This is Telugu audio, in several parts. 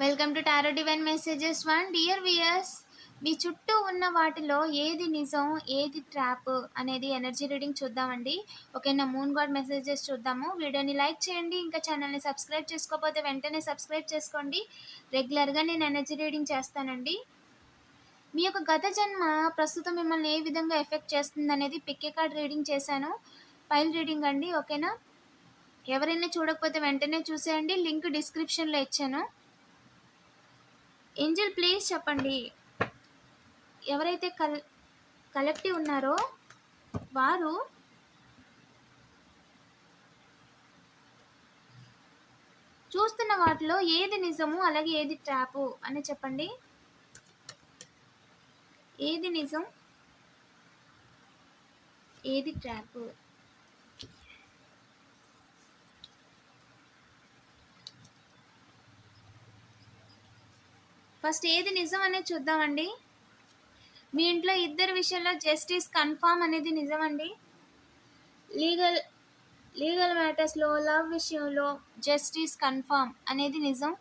Welcome to tarot divine messages one dear viewers మీ చుట్టూ ఉన్న వాటిలో ఏది నిజం ఏది ట్రాప్ అనేది ఎనర్జీ రీడింగ్ చూద్దామండి. ఓకేనా మూన్ గాడ్ మెసేజెస్ చూద్దాము. వీడియోని లైక్ చేయండి. ఇంకా ఛానల్ని సబ్స్క్రైబ్ చేసుకోకపోతే వెంటనే సబ్స్క్రైబ్ చేసుకోండి. రెగ్యులర్గా నేను ఎనర్జీ రీడింగ్ చేస్తానండి. మీ యొక్క గత జన్మ ప్రస్తుతం మిమ్మల్ని ఏ విధంగా ఎఫెక్ట్ చేస్తుంది అనేది పిక్కే కార్డ్ రీడింగ్ చేశాను. ఫైల్ రీడింగ్ అండి ఓకేనా? ఎవరైనా చూడకపోతే వెంటనే చూసేయండి. లింక్ డిస్క్రిప్షన్లో ఇచ్చాను. ఏంజల్ ప్లీజ్ చెప్పండి. ఎవరైతే కల్ కలెక్టివ్ ఉన్నారో వారు చూస్తున్న వాటిలో ఏది నిజము అలాగే ఏది ట్రాపు అని చెప్పండి. ఏది నిజం ఏది ట్రాప్? ఫస్ట్ ఏది నిజం అనేది చూద్దామండి. మీ ఇంట్లో ఇద్దరు విషయంలో జస్టిస్ కన్ఫామ్ అనేది నిజమండి. లీగల్ లీగల్ మ్యాటర్స్లో లవ్ విషయంలో జస్టిస్ కన్ఫామ్ అనేది నిజం.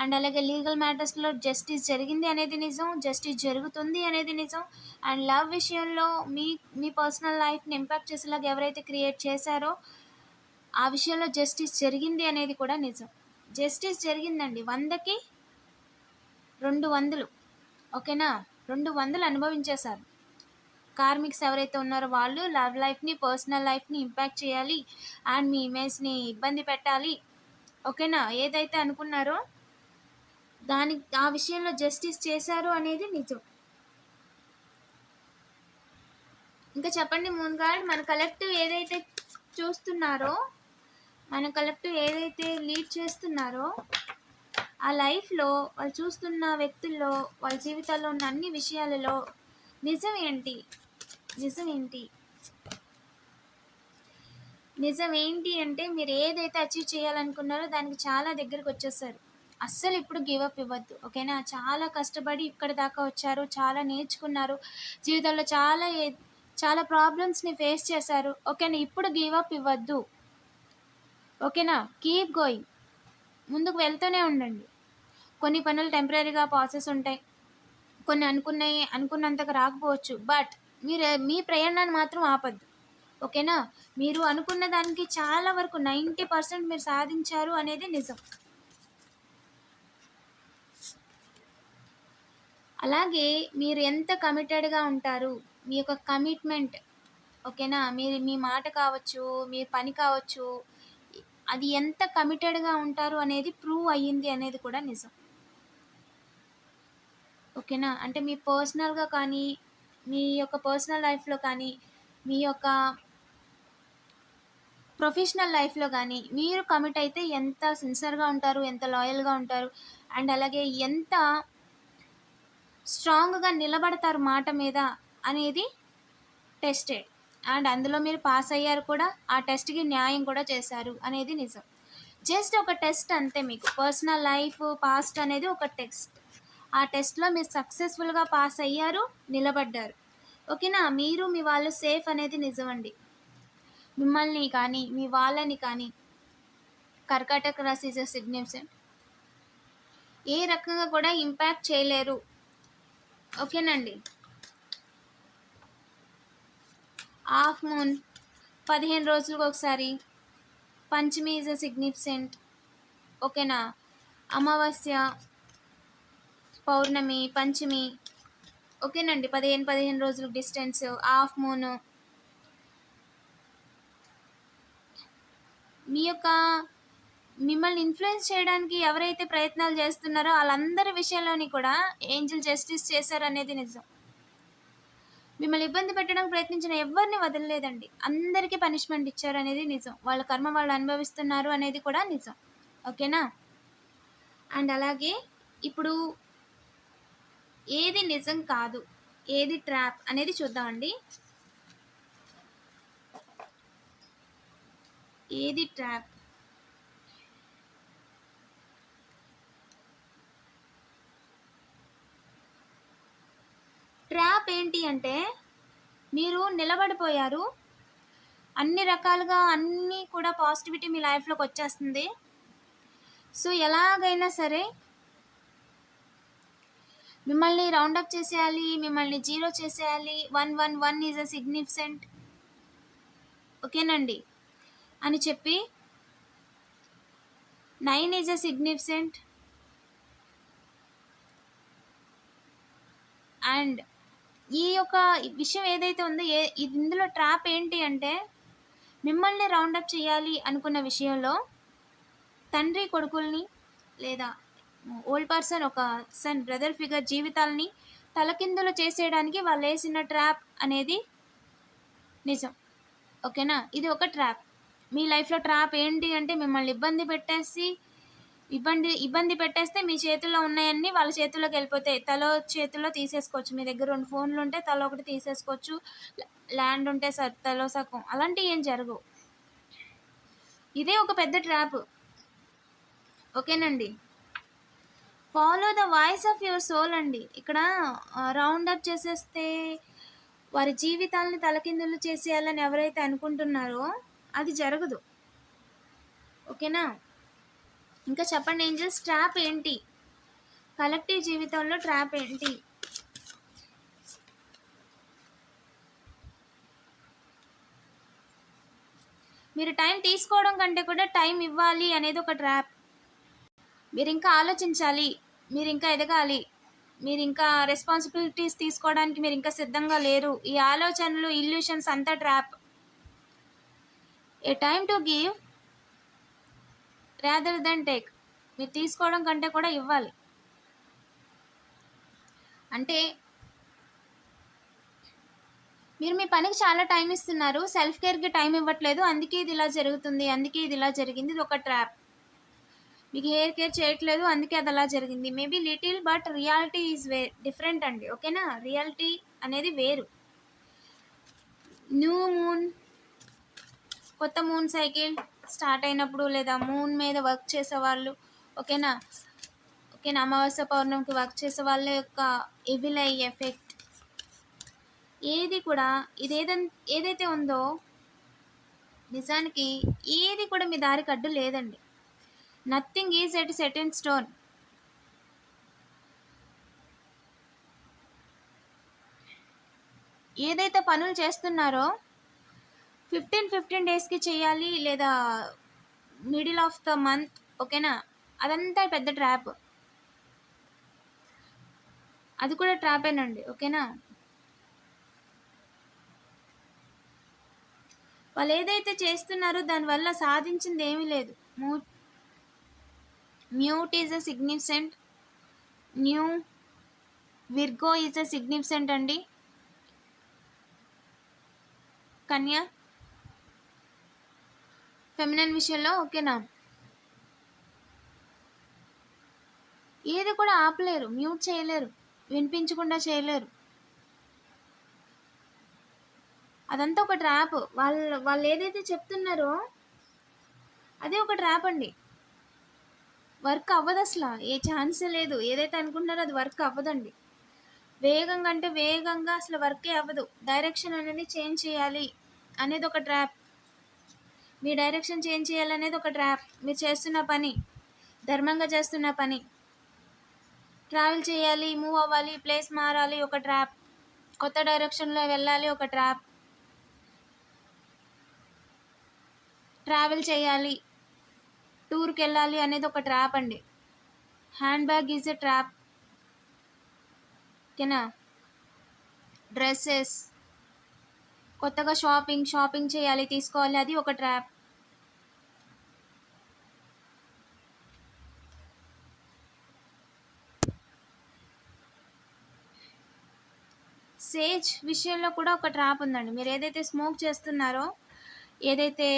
అండ్ అలాగే లీగల్ మ్యాటర్స్లో జస్టిస్ జరిగింది అనేది నిజం జస్టిస్ జరుగుతుంది అనేది నిజం. అండ్ లవ్ విషయంలో మీ మీ పర్సనల్ లైఫ్ని ఇంపాక్ట్ చేసేలాగా ఎవరైతే క్రియేట్ చేశారో ఆ విషయంలో జస్టిస్ జరిగింది అనేది కూడా నిజం. జస్టిస్ జరిగిందండి. వందకి రెండు వందలు. ఓకేనా? రెండు వందలు అనుభవించేశారు. కార్మిక్స్ ఎవరైతే ఉన్నారో వాళ్ళు లవ్ లైఫ్ని పర్సనల్ లైఫ్ని ఇంపాక్ట్ చేయాలి. అండ్ మీ ఇమేజ్ని ఇబ్బంది పెట్టాలి. ఓకేనా? ఏదైతే అనుకున్నారో దాని ఆ విషయంలో జస్టిస్ చేశారు అనేది నిజం. ఇంకా చెప్పండి మూన్ గార్డ్ మన కలెక్టివ్ ఏదైతే చూస్తున్నారో మన కలెక్టివ్ ఏదైతే లీడ్ చేస్తున్నారో ఆ లైఫ్లో వాళ్ళు చూస్తున్న వ్యక్తుల్లో వాళ్ళ జీవితాల్లో ఉన్న అన్ని విషయాలలో నిజం ఏంటి? నిజం ఏంటి? నిజం ఏంటి అంటే మీరు ఏదైతే అచీవ్ చేయాలనుకున్నారో దానికి చాలా దగ్గరకు వచ్చేసారు. అస్సలు ఇప్పుడు గివప్ ఇవ్వద్దు ఓకేనా? చాలా కష్టపడి ఇక్కడ దాకా వచ్చారు చాలా నేర్చుకున్నారు జీవితంలో చాలా ఏ- చాలా ప్రాబ్లమ్స్ని ఫేస్ చేశారు. ఓకేనా? ఇప్పుడు గివప్ ఇవ్వద్దు ఓకేనా? Keep going. ముందుకు వెళ్తూనే ఉండండి. కొన్ని పనులు టెంపరీగా ప్రాసెస్ ఉంటాయి. కొన్ని అనుకున్నాయి అనుకున్నంతగా రాకపోవచ్చు. బట్ మీరు మీ ప్రయాణాన్ని మాత్రం ఆపద్దు. ఓకేనా మీరు అనుకున్న దానికి చాలా వరకు నైంటీ పర్సెంట్ మీరు సాధించారు అనేది నిజం. అలాగే మీరు ఎంత కమిటెడ్గా ఉంటారు మీ యొక్క కమిట్మెంట్ ఓకేనా మీరు మీ మాట కావచ్చు మీ పని కావచ్చు అది ఎంత కమిటెడ్గా ఉంటారు అనేది ప్రూవ్ అయ్యింది అనేది కూడా నిజం. ఓకేనా అంటే మీ పర్సనల్గా కానీ మీ యొక్క పర్సనల్ లైఫ్లో కానీ మీ యొక్క ప్రొఫెషనల్ లైఫ్లో కానీ మీరు కమిట్ అయితే ఎంత సిన్సియర్గా ఉంటారు ఎంత లాయల్గా ఉంటారు అండ్ అలాగే ఎంత స్ట్రాంగ్గా నిలబడతారు మాట మీద అనేది టెస్టెడ్ అండ్ అందులో మీరు పాస్ అయ్యారు కూడా ఆ టెస్ట్కి న్యాయం కూడా చేశారు అనేది నిజం. జస్ట్ ఒక టెస్ట్ అంతే మీకు. పర్సనల్ లైఫ్ పాస్ట్ అనేది ఒక టెస్ట్ ఆ టెస్ట్లో మీరు సక్సెస్ఫుల్గా పాస్ అయ్యారు నిలబడ్డారు. ఓకేనా మీరు మీ వాళ్ళు సేఫ్ అనేది నిజమండి. మిమ్మల్ని కానీ మీ వాళ్ళని కానీ కర్కాటక రాశి సిగ్నల్స్ ఏ రకంగా కూడా ఇంపాక్ట్ చేయలేరు. ఓకేనండి హాఫ్ మూన్. పదిహేను రోజులకు ఒకసారి. పంచమి ఈజ్ అ సిగ్నిఫిసెంట్ ఓకేనా? అమావాస్య పౌర్ణమి పంచమి. ఓకేనండి. పదిహేను పదిహేను రోజులు డిస్టెన్స్. Half moon. మీ యొక్క మిమ్మల్ని ఇన్ఫ్లుయెన్స్ చేయడానికి ఎవరైతే ప్రయత్నాలు చేస్తున్నారో వాళ్ళందరి విషయంలోని కూడా ఏంజిల్ జస్టిస్ చేశారనేది నిజం. మిమ్మల్ని ఇబ్బంది పెట్టడానికి ప్రయత్నించిన ఎవరిని వదలలేదండి. అందరికీ పనిష్మెంట్ ఇచ్చారు అనేది నిజం. వాళ్ళ కర్మ వాళ్ళు అనుభవిస్తున్నారు అనేది కూడా నిజం. ఓకేనా? అండ్ అలాగే ఇప్పుడు ఏది నిజం కాదు ఏది ట్రాప్ అనేది చూద్దామండి. ఏది ట్రాప్ ఏంటి అంటే మీరు నిలబడిపోయారు. అన్ని రకాలుగా అన్నీ కూడా పాజిటివిటీ మీ లైఫ్లోకి వచ్చేస్తుంది. సో ఎలాగైనా సరే మిమ్మల్ని రౌండప్ చేసేయాలి మిమ్మల్ని జీరో చేసేయాలి. One one one is a significant ఓకేనండి? అని చెప్పి nine is a significant and ఈ యొక్క విషయం ఏదైతే ఉందో ఏ ఇందులో ట్రాప్ ఏంటి అంటే మిమ్మల్ని రౌండప్ చేయాలి అనుకున్న విషయంలో తండ్రి కొడుకుల్ని లేదా ఓల్డ్ పర్సన్ ఒక సన్ బ్రదర్ ఫిగర్ జీవితాలని తలకిందులు చేసేయడానికి వాళ్ళు వేసిన ట్రాప్ అనేది నిజం. ఓకేనా ఇది ఒక ట్రాప్ మీ లైఫ్లో ట్రాప్ ఏంటి అంటే మిమ్మల్ని ఇబ్బంది పెట్టేసి ఇబ్బంది ఇబ్బంది పెట్టేస్తే మీ చేతుల్లో ఉన్నాయన్నీ వాళ్ళ చేతుల్లోకి వెళ్ళిపోతాయి. తలో చేతుల్లో తీసేసుకోవచ్చు. మీ దగ్గర రెండు ఫోన్లు ఉంటే తల ఒకటి తీసేసుకోవచ్చు. ల్యాండ్ ఉంటే స తలో సగం. అలాంటివి ఏం జరగవు. ఇదే ఒక పెద్ద ట్రాప్. ఓకేనండి. Follow the voice of your soul అండి. ఇక్కడ రౌండ్ అప్ చేసేస్తే వారి జీవితాలని తలకిందులు చేసేయాలని ఎవరైతే అనుకుంటున్నారో అది జరగదు. ఓకేనా? ఇంకా చెప్పండి ఏంజల్స్ ట్రాప్ ఏంటి? కలెక్టివ్ జీవితంలో ట్రాప్ ఏంటి? మీరు టైం తీసుకోవడం కంటే కూడా టైం ఇవ్వాలి అనేది ఒక ట్రాప్. మీరు ఇంకా ఆలోచించాలి మీరు ఇంకా ఎదగాలి మీరు ఇంకా రెస్పాన్సిబిలిటీస్ తీసుకోవడానికి మీరు ఇంకా సిద్ధంగా లేరు. ఈ ఆలోచనలు ఇల్యూషన్స్ అంతా trap. A time to give rather than take మీరు తీసుకోవడం కంటే కూడా ఇవ్వాలి. అంటే మీరు మీ పనికి చాలా టైం ఇస్తున్నారు. సెల్ఫ్ కేర్కి టైం ఇవ్వట్లేదు. అందుకే ఇది ఇలా జరుగుతుంది. అందుకే ఇది ఇలా జరిగింది. ఇది ఒక ట్రాప్ మీకు హెయిర్ కేర్ చేయట్లేదు. అందుకే అది అలా జరిగింది. Maybe little but reality is way different అండి. ఓకేనా రియాలిటీ అనేది వేరు. న్యూ మూన్ కొత్త మూన్ సైకిల్ స్టార్ట్ అయినప్పుడు లేదా మూన్ మీద వర్క్ చేసే వాళ్ళు ఓకేనా? ఓకేనా? అమావాస్య పౌర్ణమికి వర్క్ చేసే వాళ్ళ యొక్క ఎవిల్ అయ్యే ఎఫెక్ట్ ఏది కూడా ఇదేదై ఏదైతే ఉందో నిజానికి ఏది కూడా మీ దారికి అడ్డు లేదండి. Nothing is at set in stone ఏదైతే పనులు చేస్తున్నారో ఫిఫ్టీన్ ఫిఫ్టీన్ డేస్కి చేయాలి లేదా మిడిల్ ఆఫ్ ద మంత్ ఓకేనా? అదంతా పెద్ద ట్రాప్. అది కూడా ట్రాపేనండి ఓకేనా? వాళ్ళు ఏదైతే చేస్తున్నారో దానివల్ల సాధించింది ఏమీ లేదు. మూ mute is a significant new Virgo is a significant అండి. కన్యా? ఫెమినన్ విషయంలో ఓకేనా ఏది కూడా ఆపలేరు మ్యూట్ చేయలేరు వినిపించకుండా చేయలేరు. అదంతా ఒక ట్రాప్ వాళ్ళు వాళ్ళు ఏదైతే చెప్తున్నారో అదే ఒక ట్రాప్ అండి. వర్క్ అవ్వదు అసలు ఏ ఛాన్స్ లేదు. ఏదైతే అనుకుంటున్నారో అది వర్క్ అవ్వదండి. వేగంగా అంటే వేగంగా అసలు వర్కే అవ్వదు. డైరెక్షన్ అనేది చేంజ్ చేయాలి అనేది ఒక ట్రాప్ మీ డైరెక్షన్ చేంజ్ చేయాలనేది ఒక ట్రాప్. మీరు చేస్తున్న పని ధర్మంగా చేస్తున్న పని. ట్రావెల్ చేయాలి మూవ్ అవ్వాలి ప్లేస్ మారాలి ఒక ట్రాప్. కొత్త డైరెక్షన్లో వెళ్ళాలి ఒక ట్రాప్. ట్రావెల్ చేయాలి టూర్కి వెళ్ళాలి అనేది ఒక ట్రాప్ అండి. Handbag is a trap. ఓకేనా? డ్రెస్సెస్. కొత్తగా షాపింగ్ షాపింగ్ చేయాలి తీసుకోవాలి అది ఒక ట్రాప్. సేజ్ విషయంలో కూడా ఒక ట్రాప్ ఉందండి. మీరు ఏదైతే స్మోక్ చేస్తున్నారో ఏదైతే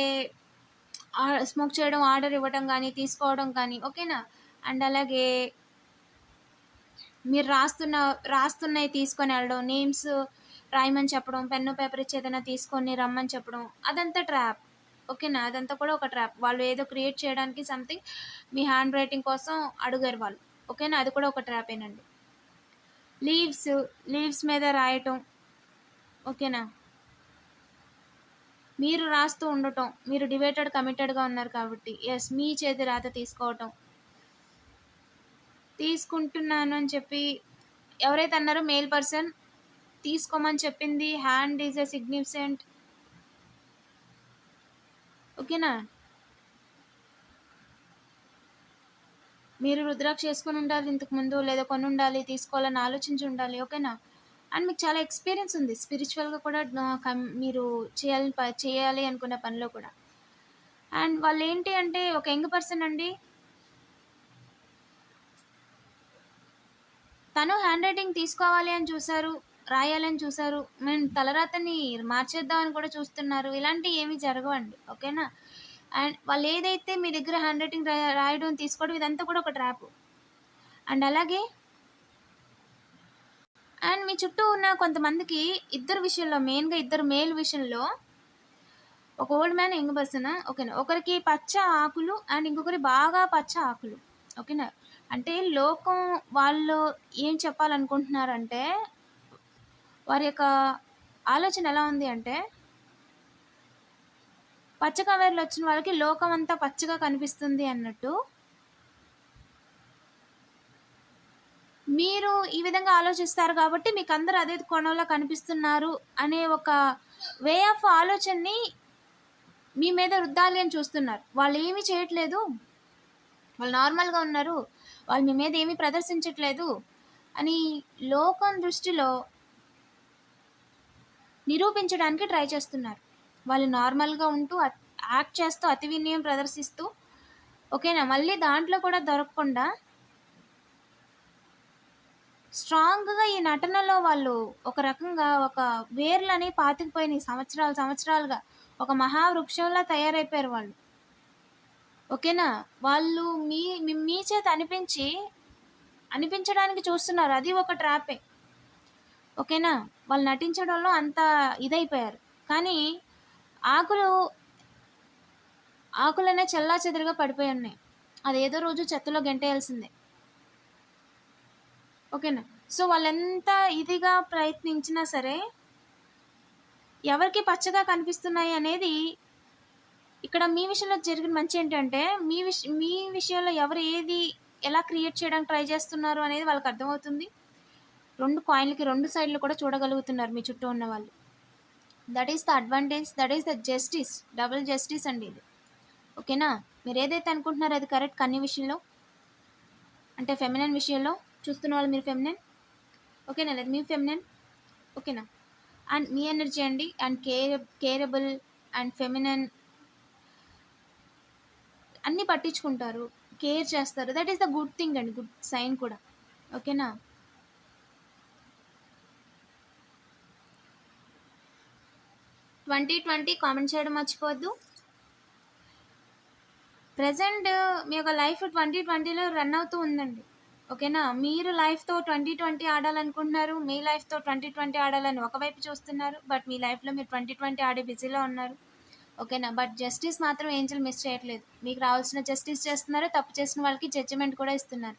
స్మోక్ చేయడం ఆర్డర్ ఇవ్వడం కానీ తీసుకోవడం కానీ ఓకేనా? అండ్ అలాగే మీరు రాస్తున్న రాస్తున్నవి తీసుకొని వెళ్ళడం నేమ్స్ రాయమని చెప్పడం పెన్ను పేపర్ ఇచ్చి ఏదైనా తీసుకొని రమ్మని చెప్పడం అదంతా ట్రాప్ ఓకేనా? అదంతా కూడా ఒక ట్రాప్ వాళ్ళు ఏదో క్రియేట్ చేయడానికి సంథింగ్ మీ హ్యాండ్ రైటింగ్ కోసం అడుగారు వాళ్ళు. ఓకేనా? అది కూడా ఒక ట్రాపేనండి లీవ్స్ లీవ్స్ మీద రాయటం. ఓకేనా? మీరు రాస్తూ ఉండటం. మీరు డివేటెడ్ కమిటెడ్గా ఉన్నారు కాబట్టి. ఎస్ మీ చేతి రాత తీసుకోవటం. తీసుకుంటున్నాను అని చెప్పి ఎవరైతే అన్నారో మేల్ పర్సన్ తీసుకోమని చెప్పింది. హ్యాండ్ ఈజ్ ఎ సిగ్నిఫికెంట్ ఓకేనా? మీరు రుద్రాక్ష చేసుకొని ఉండాలి ఇంతకు ముందు లేదా కొని ఉండాలి తీసుకోవాలని ఆలోచించి ఉండాలి ఓకేనా? అండ్ మీకు చాలా ఎక్స్పీరియన్స్ ఉంది. స్పిరిచువల్గా కూడా మీరు చేయాలి ప- చేయాలి అనుకున్న పనిలో కూడా. అండ్ వాళ్ళు ఏంటి అంటే ఒక యంగ్ పర్సన్ అండి. తను హ్యాండ్ రైటింగ్ తీసుకోవాలి అని చూశారు. రాయాలని చూసారు మేము తలరాతని మార్చేద్దామని కూడా చూస్తున్నారు. ఇలాంటివి ఏమీ జరగవండి. ఓకేనా? అండ్ వాళ్ళు ఏదైతే మీ దగ్గర హ్యాండ్ రైటింగ్ రాయడం తీసుకోవడం ఇదంతా కూడా ఒక ట్రాప్ అండ్ అలాగే అండ్ మీ చుట్టూ ఉన్న కొంతమందికి ఇద్దరు విషయంలో మెయిన్గా ఇద్దరు మేల్ విషయంలో ఒక ఓల్డ్ మ్యాన్ యంగ్ పర్సన్ ఓకేనా? ఒకరికి పచ్చ ఆకులు అండ్ ఇంకొకరి బాగా పచ్చ ఆకులు. ఓకేనా? అంటే లోకం వాళ్ళు ఏం చెప్పాలనుకుంటున్నారంటే వారి యొక్క ఆలోచన ఎలా ఉంది అంటే పచ్చ కవర్లు వచ్చిన వాళ్ళకి లోకం అంతా పచ్చగా కనిపిస్తుంది అన్నట్టు మీరు ఈ విధంగా ఆలోచిస్తారు కాబట్టి మీకు అందరు అదే కోణంలో కనిపిస్తున్నారు అనే ఒక వే ఆఫ్ ఆలోచనని మీ మీద రుద్దాలి అని చూస్తున్నారు. వాళ్ళు ఏమీ చేయట్లేదు. వాళ్ళు నార్మల్గా ఉన్నారు. వాళ్ళు మీ మీద ఏమీ ప్రదర్శించట్లేదు అని లోకం దృష్టిలో నిరూపించడానికి ట్రై చేస్తున్నారు. వాళ్ళు నార్మల్గా ఉంటూ యాక్ట్ చేస్తూ అతి వినయం ప్రదర్శిస్తూ ఓకేనా? మళ్ళీ దాంట్లో కూడా దొరకకుండా స్ట్రాంగ్గా ఈ నటనలో వాళ్ళు ఒక రకంగా ఒక వేర్లని పాతికిపోయినాయి సంవత్సరాలు సంవత్సరాలుగా. ఒక మహావృక్షంలా తయారైపోయారు వాళ్ళు. ఓకేనా? వాళ్ళు మీ మీ- మీ చేత అనిపించి అనిపించడానికి చూస్తున్నారు. అది ఒక ట్రాపే. ఓకేనా? వాళ్ళు నటించడంలో అంత ఇదైపోయారు. కానీ ఆకులు ఆకులనే చల్లా చెదరుగా పడిపోయి ఉన్నాయి. అదేదో రోజు చెత్తలో గెంటేయాల్సిందే. ఓకేనా? సో వాళ్ళెంత ఇదిగా ప్రయత్నించినా సరే ఎవరికి పచ్చగా కనిపిస్తున్నాయి అనేది ఇక్కడ మీ విషయంలో జరిగిన మంచి ఏంటంటే మీ విష మీ విషయంలో ఎవరు ఏది ఎలా క్రియేట్ చేయడానికి ట్రై చేస్తున్నారు అనేది వాళ్ళకి అర్థమవుతుంది. రెండు కాయిన్లకి రెండు సైడ్లు కూడా చూడగలుగుతున్నారు మీ చుట్టూ ఉన్న వాళ్ళు. That is the advantage that is the justice double justice అండి ఇది. ఓకేనా మీరు ఏదైతే అనుకుంటున్నారో అది కరెక్ట్ కన్ని విషయంలో అంటే ఫెమినన్ విషయంలో చూస్తున్న వాళ్ళు మీరు ఫెమినైన్ ఓకేనా లేదు మీ ఫెమినైన్ ఓకేనా అండ్ మీ ఎనర్జీ అండి and care careable and feminine అన్నీ పట్టించుకుంటారు కేర్ చేస్తారు. That is the good thing అండి గుడ్ సైన్ కూడా. ఓకేనా ట్వంటీ ట్వంటీ కామెంట్ చేయడం మర్చిపోవద్దు. ప్రజెంట్ మీ యొక్క లైఫ్ ట్వంటీ ట్వంటీలో రన్ అవుతూ ఉందండి. ఓకేనా? మీరు లైఫ్తో ట్వంటీ ట్వంటీ ఆడాలనుకుంటున్నారు మీ లైఫ్తో ట్వంటీ ట్వంటీ ఆడాలని ఒకవైపు చూస్తున్నారు బట్ మీ లైఫ్లో మీరు ట్వంటీ ట్వంటీ ఆడే బిజీలో ఉన్నారు. ఓకేనా? బట్ జస్టిస్ మాత్రం ఏంజల్ మిస్ చేయట్లేదు. మీకు రావాల్సిన జస్టిస్ చేస్తున్నారు తప్పు చేసిన వాళ్ళకి జడ్జిమెంట్ కూడా ఇస్తున్నారు.